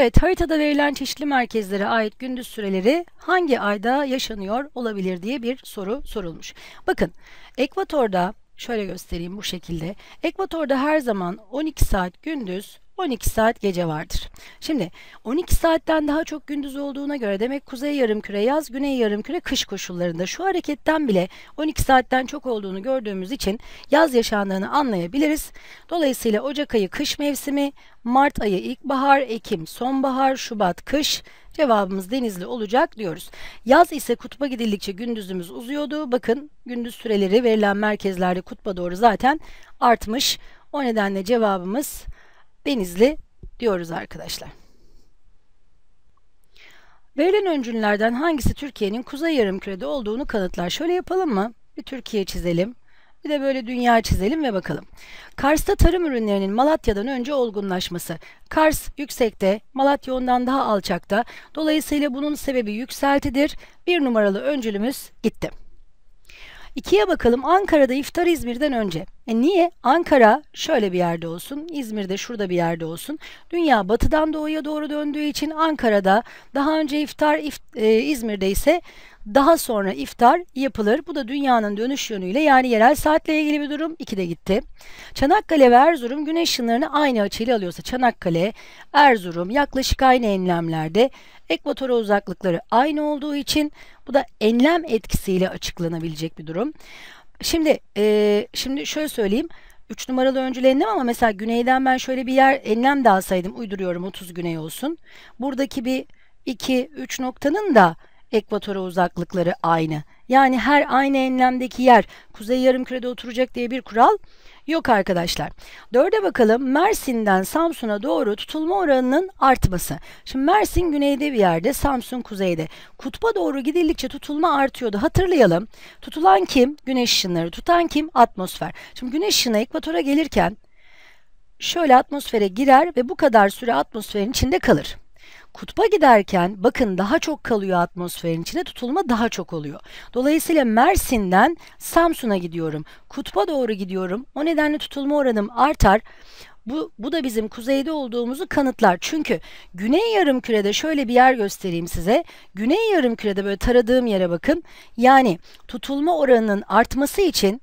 Evet, haritada verilen çeşitli merkezlere ait gündüz süreleri hangi ayda yaşanıyor olabilir diye bir soru sorulmuş. Bakın, ekvatorda şöyle göstereyim bu şekilde. Ekvatorda her zaman 12 saat gündüz, 12 saat gece vardır. Şimdi 12 saatten daha çok gündüz olduğuna göre demek kuzey yarımküre yaz, güney yarımküre kış koşullarında şu hareketten bile 12 saatten çok olduğunu gördüğümüz için yaz yaşandığını anlayabiliriz. Dolayısıyla Ocak ayı kış mevsimi, Mart ayı ilkbahar, Ekim sonbahar, Şubat kış, Cevabımız denizli olacak diyoruz. Yaz ise kutba gidildikçe gündüzümüz uzuyordu. Bakın gündüz süreleri verilen merkezlerde kutba doğru zaten artmış. O nedenle cevabımız Denizli diyoruz arkadaşlar. Verilen öncüllerden hangisi Türkiye'nin kuzey yarımkürede olduğunu kanıtlar? Şöyle yapalım mı? Bir Türkiye çizelim. Bir de böyle dünya çizelim ve bakalım. Kars'ta tarım ürünlerinin Malatya'dan önce olgunlaşması. Kars yüksekte, Malatya ondan daha alçakta. Dolayısıyla bunun sebebi yükseltidir. Bir numaralı öncülümüz gitti. İkiye bakalım Ankara'da iftar İzmir'den önce. E niye? Ankara şöyle bir yerde olsun, İzmir'de şurada bir yerde olsun. Dünya batıdan doğuya doğru döndüğü için Ankara'da daha önce iftar, if, e, İzmir'de ise daha sonra iftar yapılır. Bu da dünyanın dönüş yönüyle yani yerel saatle ilgili bir durum. İki de gitti. Çanakkale ve Erzurum güneş ışınlarını aynı açıyla alıyorsa Çanakkale, Erzurum yaklaşık aynı enlemlerde. Ekvatora uzaklıkları aynı olduğu için bu da enlem etkisiyle açıklanabilecek bir durum. Şimdi e, şimdi şöyle söyleyeyim. 3 numaralı öncül enlem ama mesela güneyden ben şöyle bir yer enlem de alsaydım uyduruyorum 30 güney olsun. Buradaki bir 2 3 noktanın da ekvatora uzaklıkları aynı. Yani her aynı enlemdeki yer kuzey yarımkürede oturacak diye bir kural yok arkadaşlar. Dörde bakalım Mersin'den Samsun'a doğru tutulma oranının artması. Şimdi Mersin güneyde bir yerde, Samsun kuzeyde. Kutba doğru gidildikçe tutulma artıyordu. Hatırlayalım. Tutulan kim? Güneş ışınları. Tutan kim? Atmosfer. Şimdi güneş ışını ekvatora gelirken şöyle atmosfere girer ve bu kadar süre atmosferin içinde kalır. Kutba giderken bakın daha çok kalıyor atmosferin içinde tutulma daha çok oluyor. Dolayısıyla Mersin'den Samsun'a gidiyorum. Kutba doğru gidiyorum. O nedenle tutulma oranım artar. Bu, bu da bizim kuzeyde olduğumuzu kanıtlar. Çünkü güney yarım kürede şöyle bir yer göstereyim size. Güney yarım kürede böyle taradığım yere bakın. Yani tutulma oranının artması için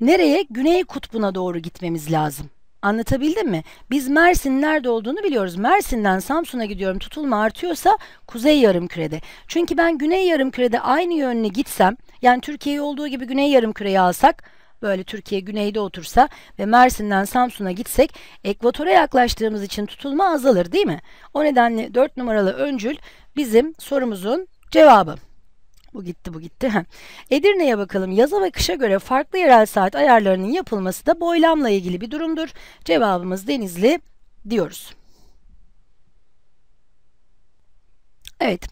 nereye? Güney kutbuna doğru gitmemiz lazım. Anlatabildim mi? Biz Mersin'in nerede olduğunu biliyoruz. Mersin'den Samsun'a gidiyorum tutulma artıyorsa kuzey yarımkürede. Çünkü ben güney yarımkürede aynı yönüne gitsem yani Türkiye'yi olduğu gibi güney yarımküreyi alsak böyle Türkiye güneyde otursa ve Mersin'den Samsun'a gitsek ekvatora yaklaştığımız için tutulma azalır değil mi? O nedenle 4 numaralı öncül bizim sorumuzun cevabı. Bu gitti bu gitti. Edirne'ye bakalım. Yaza ve kışa göre farklı yerel saat ayarlarının yapılması da boylamla ilgili bir durumdur. Cevabımız Denizli diyoruz. Evet.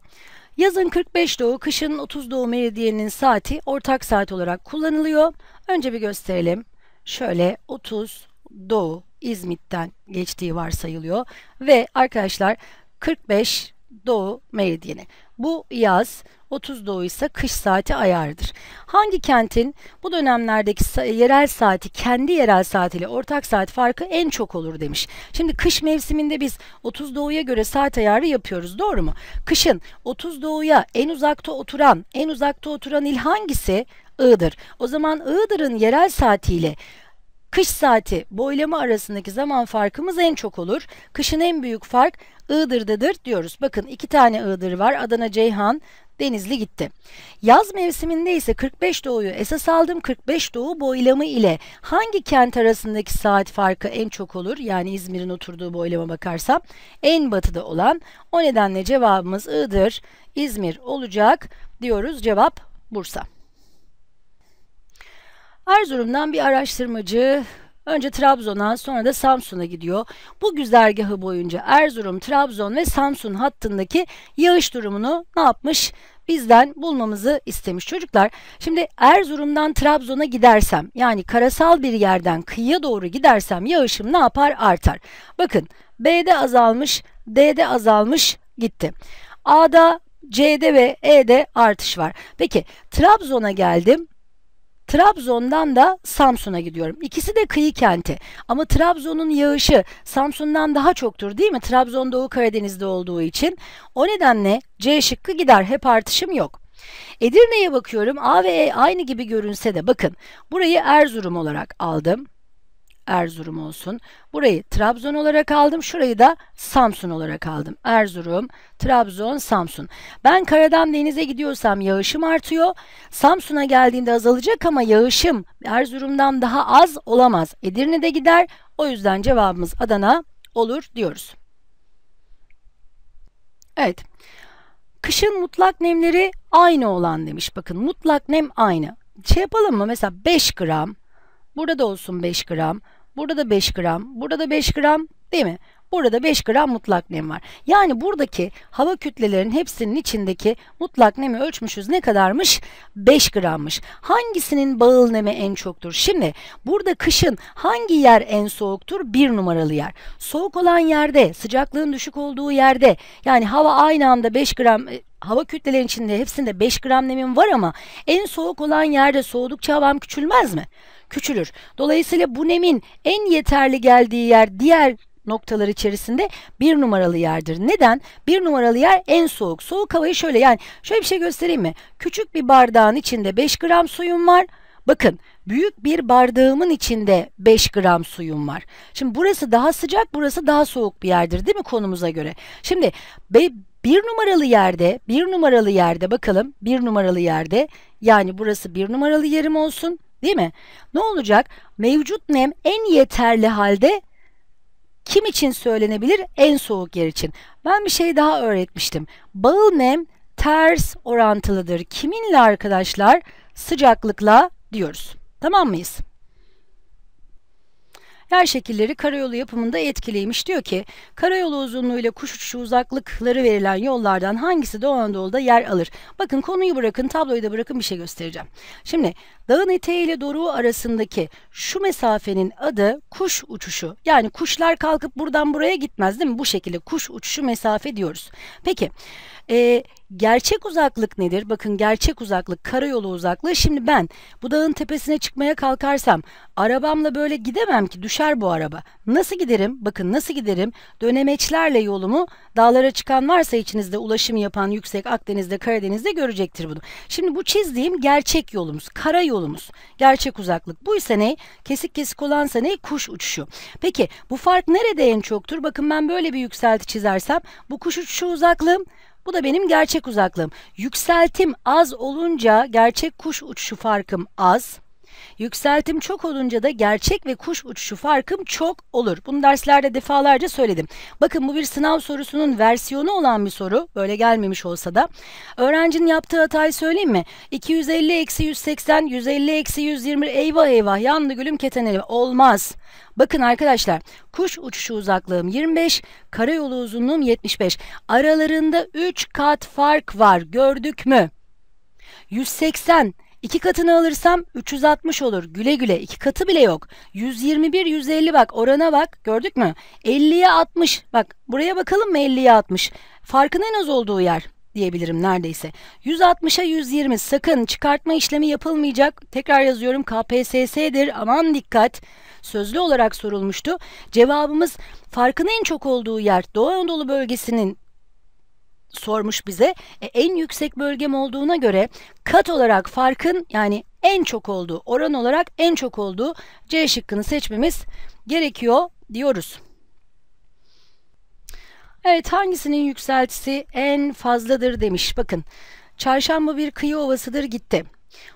Yazın 45 doğu, kışın 30 doğu meridyeninin saati ortak saat olarak kullanılıyor. Önce bir gösterelim. Şöyle 30 doğu İzmit'ten geçtiği varsayılıyor ve arkadaşlar 45 doğu meridyeni. Bu yaz 30 doğu ise kış saati ayardır. Hangi kentin bu dönemlerdeki yerel saati kendi yerel saatiyle ortak saat farkı en çok olur demiş. Şimdi kış mevsiminde biz 30 doğuya göre saat ayarı yapıyoruz doğru mu? Kışın 30 doğuya en uzakta oturan, en uzakta oturan il hangisi? Iğdır. O zaman Iğdır'ın yerel saatiyle kış saati boylama arasındaki zaman farkımız en çok olur. Kışın en büyük fark Iğdır'dadır diyoruz. Bakın iki tane Iğdır var. Adana Ceyhan, Denizli gitti. Yaz mevsiminde ise 45 doğuyu esas aldım. 45 doğu boylamı ile hangi kent arasındaki saat farkı en çok olur? Yani İzmir'in oturduğu boylama bakarsam en batıda olan. O nedenle cevabımız Iğdır, İzmir olacak diyoruz. Cevap Bursa. Erzurum'dan bir araştırmacı Önce Trabzon'a sonra da Samsun'a gidiyor. Bu güzergahı boyunca Erzurum, Trabzon ve Samsun hattındaki yağış durumunu ne yapmış? Bizden bulmamızı istemiş çocuklar. Şimdi Erzurum'dan Trabzon'a gidersem yani karasal bir yerden kıyıya doğru gidersem yağışım ne yapar? Artar. Bakın B'de azalmış, D'de azalmış gitti. A'da, C'de ve E'de artış var. Peki Trabzon'a geldim. Trabzon'dan da Samsun'a gidiyorum. İkisi de kıyı kenti. Ama Trabzon'un yağışı Samsun'dan daha çoktur değil mi? Trabzon Doğu Karadeniz'de olduğu için. O nedenle C şıkkı gider. Hep artışım yok. Edirne'ye bakıyorum. A ve E aynı gibi görünse de bakın burayı Erzurum olarak aldım. Erzurum olsun. Burayı Trabzon olarak aldım. Şurayı da Samsun olarak aldım. Erzurum, Trabzon, Samsun. Ben karadan denize gidiyorsam yağışım artıyor. Samsun'a geldiğinde azalacak ama yağışım Erzurum'dan daha az olamaz. Edirne'de gider. O yüzden cevabımız Adana olur diyoruz. Evet. Kışın mutlak nemleri aynı olan demiş. Bakın mutlak nem aynı. Şey yapalım mı? Mesela 5 gram. Burada da olsun 5 gram. Burada da 5 gram. Burada da 5 gram. Değil mi? Burada 5 gram mutlak nem var. Yani buradaki hava kütlelerinin hepsinin içindeki mutlak nemi ölçmüşüz. Ne kadarmış? 5 grammış. Hangisinin bağıl nemi en çoktur? Şimdi burada kışın hangi yer en soğuktur? Bir numaralı yer. Soğuk olan yerde, sıcaklığın düşük olduğu yerde yani hava aynı anda 5 gram e, hava kütlelerinin içinde hepsinde 5 gram nemin var ama en soğuk olan yerde soğudukça havam küçülmez mi? Küçülür. Dolayısıyla bu nemin en yeterli geldiği yer diğer noktalar içerisinde bir numaralı yerdir. Neden? Bir numaralı yer en soğuk. Soğuk havayı şöyle yani şöyle bir şey göstereyim mi? Küçük bir bardağın içinde 5 gram suyum var. Bakın büyük bir bardağımın içinde 5 gram suyum var. Şimdi burası daha sıcak, burası daha soğuk bir yerdir değil mi konumuza göre? Şimdi bir numaralı yerde, bir numaralı yerde bakalım bir numaralı yerde yani burası bir numaralı yerim olsun değil mi? Ne olacak? Mevcut nem en yeterli halde kim için söylenebilir? En soğuk yer için. Ben bir şey daha öğretmiştim. Bağıl nem ters orantılıdır. Kiminle arkadaşlar? Sıcaklıkla diyoruz. Tamam mıyız? Yer şekilleri karayolu yapımında etkileymiş. Diyor ki karayolu uzunluğu ile kuş uçuşu uzaklıkları verilen yollardan hangisi Doğu Anadolu'da yer alır? Bakın konuyu bırakın tabloyu da bırakın bir şey göstereceğim. Şimdi dağın eteği ile doruğu arasındaki şu mesafenin adı kuş uçuşu. Yani kuşlar kalkıp buradan buraya gitmez değil mi? Bu şekilde kuş uçuşu mesafe diyoruz. Peki e, gerçek uzaklık nedir? Bakın gerçek uzaklık karayolu uzaklığı. Şimdi ben bu dağın tepesine çıkmaya kalkarsam arabamla böyle gidemem ki düşer bu araba. Nasıl giderim? Bakın nasıl giderim? Dönemeçlerle yolumu dağlara çıkan varsa içinizde ulaşım yapan yüksek Akdeniz'de Karadeniz'de görecektir bunu. Şimdi bu çizdiğim gerçek yolumuz. Kara yolumuz. Gerçek uzaklık. Bu ise ne? Kesik kesik olansa ne? Kuş uçuşu. Peki bu fark nerede en çoktur? Bakın ben böyle bir yükselti çizersem bu kuş uçuşu uzaklığım bu da benim gerçek uzaklığım. Yükseltim az olunca gerçek kuş uçuşu farkım az. Yükseltim çok olunca da gerçek ve kuş uçuşu farkım çok olur. Bunu derslerde defalarca söyledim. Bakın bu bir sınav sorusunun versiyonu olan bir soru. Böyle gelmemiş olsa da. Öğrencinin yaptığı hatayı söyleyeyim mi? 250 eksi 180, 150 eksi 120 eyvah eyvah yandı gülüm keteneli. Olmaz. Bakın arkadaşlar kuş uçuşu uzaklığım 25, karayolu uzunluğum 75. Aralarında 3 kat fark var gördük mü? 180 İki katını alırsam 360 olur. Güle güle. iki katı bile yok. 121, 150 bak orana bak. Gördük mü? 50'ye 60. Bak buraya bakalım mı 50'ye 60. Farkın en az olduğu yer diyebilirim neredeyse. 160'a 120 sakın çıkartma işlemi yapılmayacak. Tekrar yazıyorum KPSS'dir aman dikkat. Sözlü olarak sorulmuştu. Cevabımız farkın en çok olduğu yer Doğu Anadolu bölgesinin sormuş bize. E, en yüksek bölgem olduğuna göre kat olarak farkın yani en çok olduğu, oran olarak en çok olduğu C şıkkını seçmemiz gerekiyor diyoruz. Evet hangisinin yükseltisi en fazladır demiş. Bakın çarşamba bir kıyı ovasıdır gitti.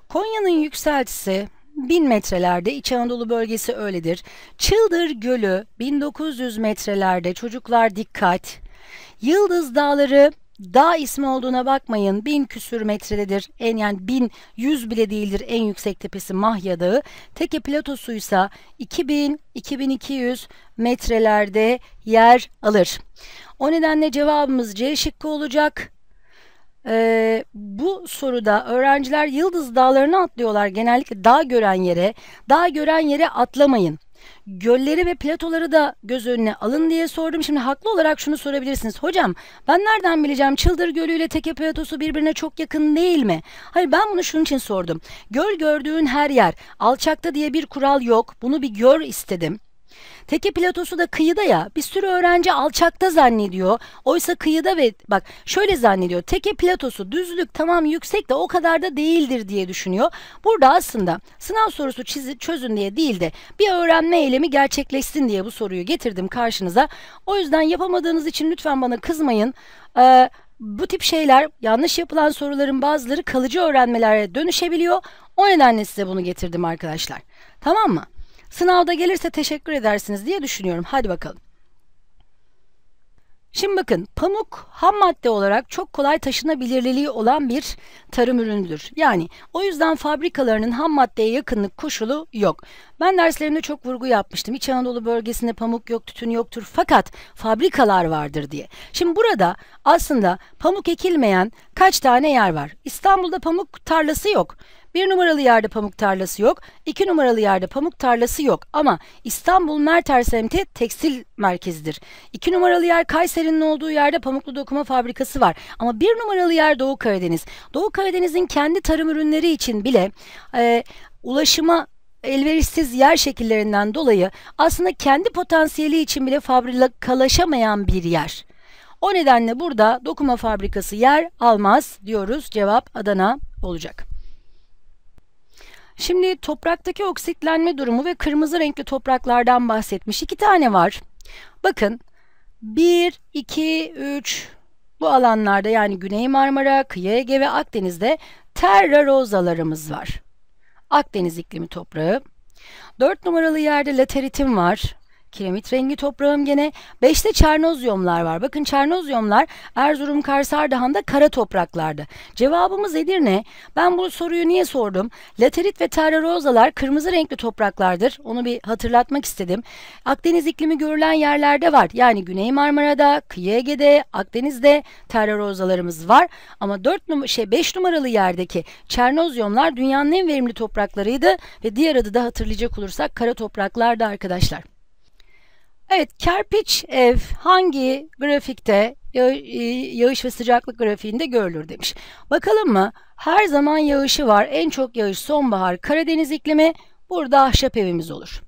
Konya'nın yükseltisi 1000 metrelerde İç Anadolu bölgesi öyledir. Çıldır Gölü 1900 metrelerde çocuklar dikkat. Yıldız Dağları Dağ ismi olduğuna bakmayın. Bin küsür metrededir. En yani bin yüz bile değildir en yüksek tepesi Mahya Dağı. Teke platosuysa 2000-2200 metrelerde yer alır. O nedenle cevabımız C şıkkı olacak. Ee, bu soruda öğrenciler Yıldız Dağları'na atlıyorlar. Genellikle dağ gören yere, dağ gören yere atlamayın. Gölleri ve platoları da göz önüne alın diye sordum. Şimdi haklı olarak şunu sorabilirsiniz. Hocam ben nereden bileceğim Çıldır Gölü ile Teke Platosu birbirine çok yakın değil mi? Hayır ben bunu şunun için sordum. Göl gördüğün her yer alçakta diye bir kural yok. Bunu bir gör istedim. Teke platosu da kıyıda ya bir sürü öğrenci alçakta zannediyor. Oysa kıyıda ve bak şöyle zannediyor. Teke platosu düzlük tamam yüksek de o kadar da değildir diye düşünüyor. Burada aslında sınav sorusu çizi, çözün diye değil de bir öğrenme eylemi gerçekleşsin diye bu soruyu getirdim karşınıza. O yüzden yapamadığınız için lütfen bana kızmayın. Ee, bu tip şeyler yanlış yapılan soruların bazıları kalıcı öğrenmelere dönüşebiliyor. O nedenle size bunu getirdim arkadaşlar. Tamam mı? Sınavda gelirse teşekkür edersiniz diye düşünüyorum. Hadi bakalım. Şimdi bakın pamuk ham madde olarak çok kolay taşınabilirliği olan bir tarım ürünüdür. Yani o yüzden fabrikalarının ham maddeye yakınlık koşulu yok. Ben derslerimde çok vurgu yapmıştım. İç Anadolu bölgesinde pamuk yok, tütün yoktur fakat fabrikalar vardır diye. Şimdi burada aslında pamuk ekilmeyen kaç tane yer var? İstanbul'da pamuk tarlası yok. Bir numaralı yerde pamuk tarlası yok. iki numaralı yerde pamuk tarlası yok. Ama İstanbul Merter semti tekstil merkezidir. İki numaralı yer Kayseri'nin olduğu yerde pamuklu dokuma fabrikası var. Ama bir numaralı yer Doğu Karadeniz. Doğu Karadeniz'in kendi tarım ürünleri için bile e, ulaşıma elverişsiz yer şekillerinden dolayı aslında kendi potansiyeli için bile fabrikalaşamayan bir yer. O nedenle burada dokuma fabrikası yer almaz diyoruz. Cevap Adana olacak. Şimdi topraktaki oksitlenme durumu ve kırmızı renkli topraklardan bahsetmiş. İki tane var. Bakın 1, 2, 3 bu alanlarda yani Güney Marmara, Kıyı Ege ve Akdeniz'de terra rozalarımız var. Akdeniz iklimi toprağı. 4 numaralı yerde lateritim var. Kiremit rengi toprağım gene. Beşte çernozyomlar var. Bakın çernozyomlar Erzurum Kars Ardahan'da kara topraklarda. Cevabımız Edirne. Ben bu soruyu niye sordum? Laterit ve terra rozalar kırmızı renkli topraklardır. Onu bir hatırlatmak istedim. Akdeniz iklimi görülen yerlerde var. Yani Güney Marmara'da, Kıyı Ege'de, Akdeniz'de terra rozalarımız var. Ama 4 num şey 5 numaralı yerdeki çernozyomlar dünyanın en verimli topraklarıydı ve diğer adı da hatırlayacak olursak kara topraklardı arkadaşlar. Evet, kerpiç ev hangi grafikte e, yağış ve sıcaklık grafiğinde görülür demiş. Bakalım mı? Her zaman yağışı var. En çok yağış sonbahar Karadeniz iklimi. Burada ahşap evimiz olur.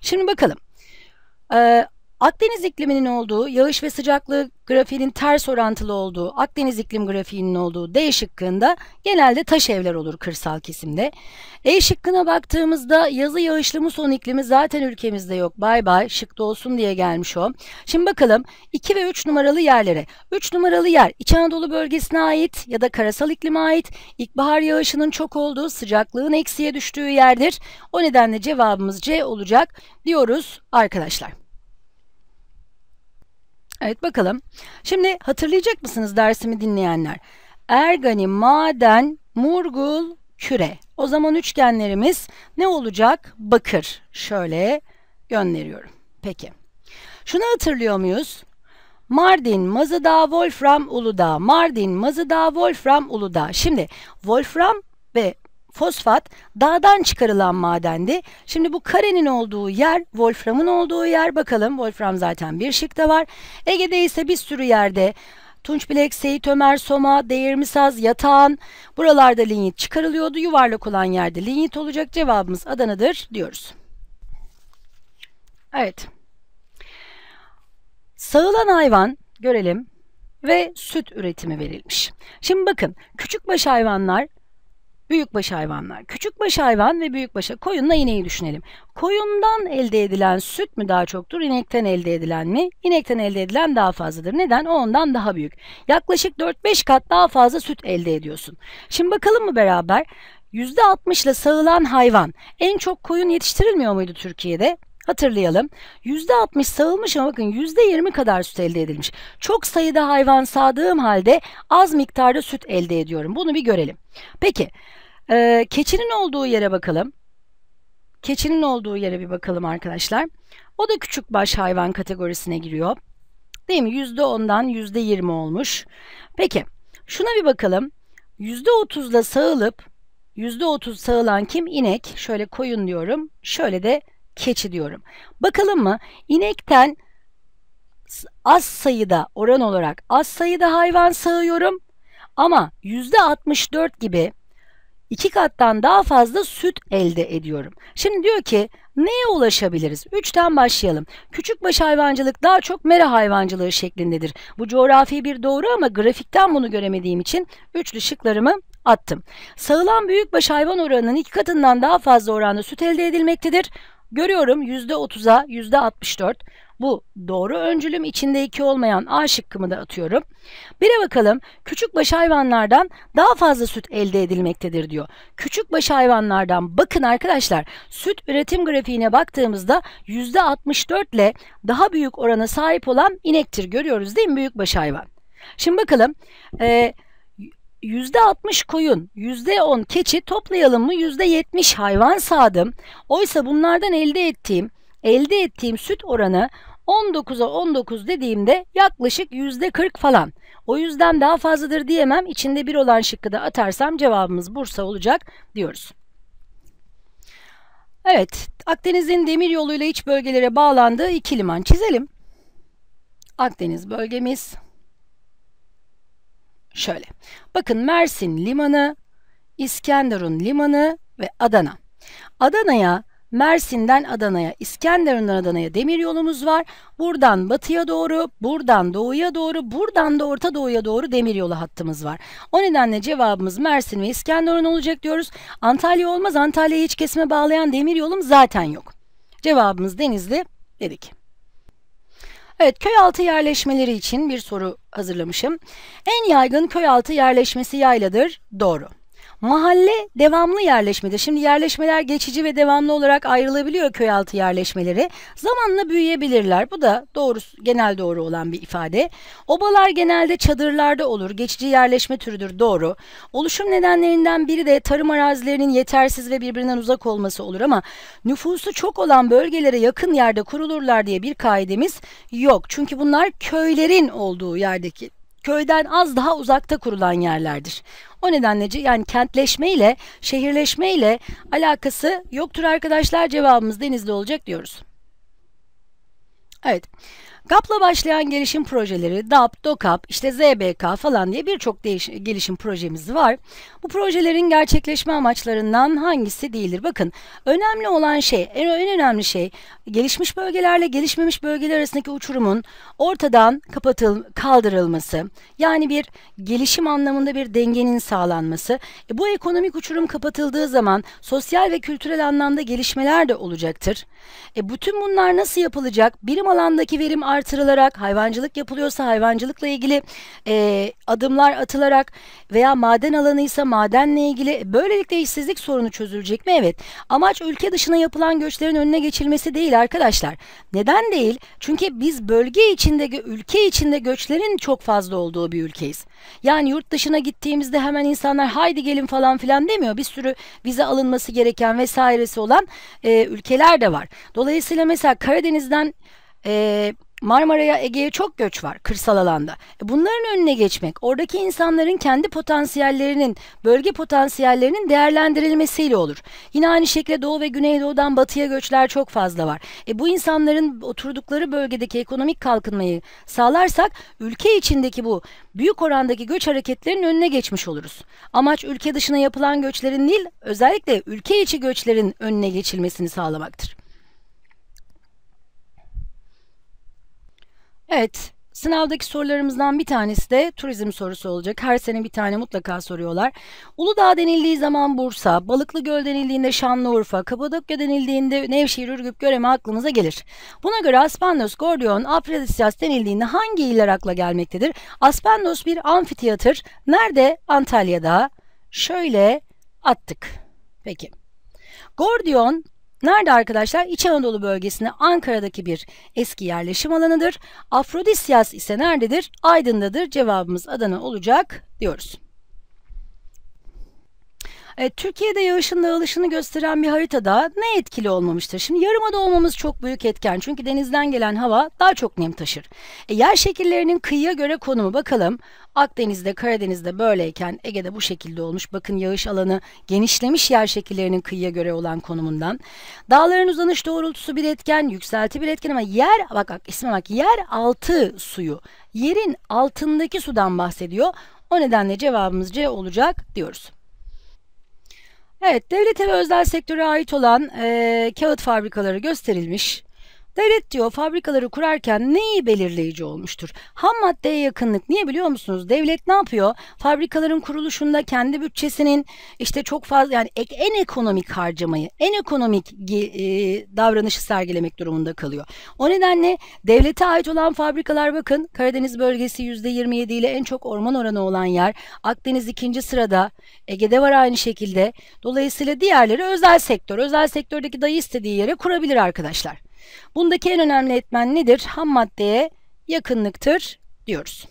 Şimdi bakalım. Ee, Akdeniz ikliminin olduğu, yağış ve sıcaklık grafiğinin ters orantılı olduğu, Akdeniz iklim grafiğinin olduğu D şıkkında genelde taş evler olur kırsal kesimde. E şıkkına baktığımızda yazı yağışlı muson iklimi zaten ülkemizde yok. Bay bay şıkta olsun diye gelmiş o. Şimdi bakalım 2 ve 3 numaralı yerlere. 3 numaralı yer İç Anadolu bölgesine ait ya da karasal iklime ait ilkbahar yağışının çok olduğu sıcaklığın eksiye düştüğü yerdir. O nedenle cevabımız C olacak diyoruz arkadaşlar. Evet bakalım. Şimdi hatırlayacak mısınız dersimi dinleyenler? Ergani, maden, murgul, küre. O zaman üçgenlerimiz ne olacak? Bakır. Şöyle gönderiyorum. Peki. Şunu hatırlıyor muyuz? Mardin, Mazıdağ, Wolfram, Uludağ. Mardin, Mazıdağ, Wolfram, Uludağ. Şimdi Wolfram ve fosfat dağdan çıkarılan madendi. Şimdi bu karenin olduğu yer, Wolfram'ın olduğu yer. Bakalım Wolfram zaten bir şıkta var. Ege'de ise bir sürü yerde Tunçbilek, Seyit Ömer, Soma, Değirmisaz, Yatağan buralarda linyit çıkarılıyordu. Yuvarlak olan yerde linyit olacak. Cevabımız Adana'dır diyoruz. Evet. Sağılan hayvan görelim ve süt üretimi verilmiş. Şimdi bakın küçükbaş hayvanlar Büyükbaş hayvanlar. Küçükbaş hayvan ve büyükbaş koyunla ineği düşünelim. Koyundan elde edilen süt mü daha çoktur, inekten elde edilen mi? İnekten elde edilen daha fazladır. Neden? O ondan daha büyük. Yaklaşık 4-5 kat daha fazla süt elde ediyorsun. Şimdi bakalım mı beraber? %60 ile sağılan hayvan en çok koyun yetiştirilmiyor muydu Türkiye'de? Hatırlayalım. %60 sağılmış ama bakın %20 kadar süt elde edilmiş. Çok sayıda hayvan sağdığım halde az miktarda süt elde ediyorum. Bunu bir görelim. Peki e, keçinin olduğu yere bakalım. Keçinin olduğu yere bir bakalım arkadaşlar. O da küçük baş hayvan kategorisine giriyor. Değil mi? %10'dan %20 olmuş. Peki şuna bir bakalım. %30 ile sağılıp %30 sağılan kim? İnek. Şöyle koyun diyorum. Şöyle de keçi diyorum. Bakalım mı? İnekten az sayıda oran olarak az sayıda hayvan sağıyorum ama %64 gibi iki kattan daha fazla süt elde ediyorum. Şimdi diyor ki neye ulaşabiliriz? Üçten başlayalım. Küçükbaş hayvancılık daha çok mera hayvancılığı şeklindedir. Bu coğrafi bir doğru ama grafikten bunu göremediğim için üçlü şıklarımı attım. Sağılan büyükbaş hayvan oranının iki katından daha fazla oranda süt elde edilmektedir. Görüyorum %30'a %64. Bu doğru öncülüm içinde iki olmayan A şıkkımı da atıyorum. Bire bakalım. Küçükbaş hayvanlardan daha fazla süt elde edilmektedir diyor. Küçükbaş hayvanlardan bakın arkadaşlar süt üretim grafiğine baktığımızda %64 ile daha büyük orana sahip olan inektir. Görüyoruz değil mi büyükbaş hayvan? Şimdi bakalım. Ee, %60 koyun, %10 keçi toplayalım mı %70 hayvan sağdım. Oysa bunlardan elde ettiğim elde ettiğim süt oranı 19'a 19 dediğimde yaklaşık %40 falan. O yüzden daha fazladır diyemem. İçinde bir olan şıkkı da atarsam cevabımız Bursa olacak diyoruz. Evet, Akdeniz'in demir yoluyla iç bölgelere bağlandığı iki liman çizelim. Akdeniz bölgemiz şöyle. Bakın Mersin limanı, İskenderun limanı ve Adana. Adana'ya Mersin'den Adana'ya, İskenderun'dan Adana'ya demir yolumuz var. Buradan batıya doğru, buradan doğuya doğru, buradan da Orta Doğu'ya doğru demir yolu hattımız var. O nedenle cevabımız Mersin ve İskenderun olacak diyoruz. Antalya olmaz. Antalya'yı hiç kesime bağlayan demir yolum zaten yok. Cevabımız Denizli dedik. Evet, köy altı yerleşmeleri için bir soru hazırlamışım. En yaygın köy altı yerleşmesi yayladır. Doğru. Mahalle devamlı yerleşmedir. Şimdi yerleşmeler geçici ve devamlı olarak ayrılabiliyor köy altı yerleşmeleri. Zamanla büyüyebilirler. Bu da doğru, genel doğru olan bir ifade. Obalar genelde çadırlarda olur. Geçici yerleşme türüdür. Doğru. Oluşum nedenlerinden biri de tarım arazilerinin yetersiz ve birbirinden uzak olması olur ama nüfusu çok olan bölgelere yakın yerde kurulurlar diye bir kaidemiz yok. Çünkü bunlar köylerin olduğu yerdeki köyden az daha uzakta kurulan yerlerdir. O nedenle yani kentleşme ile şehirleşme ile alakası yoktur arkadaşlar. Cevabımız denizli olacak diyoruz. Evet. GAP'la başlayan gelişim projeleri, DAP, DOKAP, işte ZBK falan diye birçok gelişim projemiz var. Bu projelerin gerçekleşme amaçlarından hangisi değildir? Bakın önemli olan şey, en, en önemli şey gelişmiş bölgelerle gelişmemiş bölgeler arasındaki uçurumun ortadan kapatıl kaldırılması. Yani bir gelişim anlamında bir dengenin sağlanması. E, bu ekonomik uçurum kapatıldığı zaman sosyal ve kültürel anlamda gelişmeler de olacaktır. E, bütün bunlar nasıl yapılacak? Birim alandaki verim artırılarak, hayvancılık yapılıyorsa hayvancılıkla ilgili e, adımlar atılarak veya maden alanıysa madenle ilgili böylelikle işsizlik sorunu çözülecek mi? Evet. Amaç ülke dışına yapılan göçlerin önüne geçilmesi değil arkadaşlar. Neden değil? Çünkü biz bölge içinde, ülke içinde göçlerin çok fazla olduğu bir ülkeyiz. Yani yurt dışına gittiğimizde hemen insanlar haydi gelin falan filan demiyor. Bir sürü vize alınması gereken vesairesi olan e, ülkeler de var. Dolayısıyla mesela Karadeniz'den e, Marmara'ya, Ege'ye çok göç var kırsal alanda. E bunların önüne geçmek, oradaki insanların kendi potansiyellerinin, bölge potansiyellerinin değerlendirilmesiyle olur. Yine aynı şekilde Doğu ve Güneydoğu'dan batıya göçler çok fazla var. E bu insanların oturdukları bölgedeki ekonomik kalkınmayı sağlarsak ülke içindeki bu büyük orandaki göç hareketlerinin önüne geçmiş oluruz. Amaç ülke dışına yapılan göçlerin değil, özellikle ülke içi göçlerin önüne geçilmesini sağlamaktır. Evet, sınavdaki sorularımızdan bir tanesi de turizm sorusu olacak. Her sene bir tane mutlaka soruyorlar. Uludağ denildiği zaman Bursa, Balıklı Göl denildiğinde Şanlıurfa, Kapadokya denildiğinde Nevşehir, Ürgüp, Göreme aklımıza gelir. Buna göre Aspendos, Gordion, Afrodisyas denildiğinde hangi iller akla gelmektedir? Aspendos bir amfiteyatr. Nerede? Antalya'da. Şöyle attık. Peki. Gordion Nerede arkadaşlar? İç Anadolu bölgesinde Ankara'daki bir eski yerleşim alanıdır. Afrodisyas ise nerededir? Aydın'dadır. Cevabımız Adana olacak diyoruz. E, Türkiye'de yağışın dağılışını gösteren bir haritada ne etkili olmamıştır? Şimdi yarımada olmamız çok büyük etken. Çünkü denizden gelen hava daha çok nem taşır. E, yer şekillerinin kıyıya göre konumu bakalım. Akdeniz'de, Karadeniz'de böyleyken Ege'de bu şekilde olmuş. Bakın yağış alanı genişlemiş yer şekillerinin kıyıya göre olan konumundan. Dağların uzanış doğrultusu bir etken, yükselti bir etken ama yer, bak bak isme bak, yer altı suyu. Yerin altındaki sudan bahsediyor. O nedenle cevabımız C olacak diyoruz. Evet, devlete ve özel sektöre ait olan e, kağıt fabrikaları gösterilmiş. Devlet diyor fabrikaları kurarken neyi belirleyici olmuştur? Ham maddeye yakınlık. Niye biliyor musunuz? Devlet ne yapıyor? Fabrikaların kuruluşunda kendi bütçesinin işte çok fazla yani en ekonomik harcamayı, en ekonomik e, davranışı sergilemek durumunda kalıyor. O nedenle devlete ait olan fabrikalar bakın Karadeniz bölgesi %27 ile en çok orman oranı olan yer. Akdeniz ikinci sırada. Ege'de var aynı şekilde. Dolayısıyla diğerleri özel sektör. Özel sektördeki dayı istediği yere kurabilir arkadaşlar. Bundaki en önemli etmen nedir? Ham maddeye yakınlıktır diyoruz.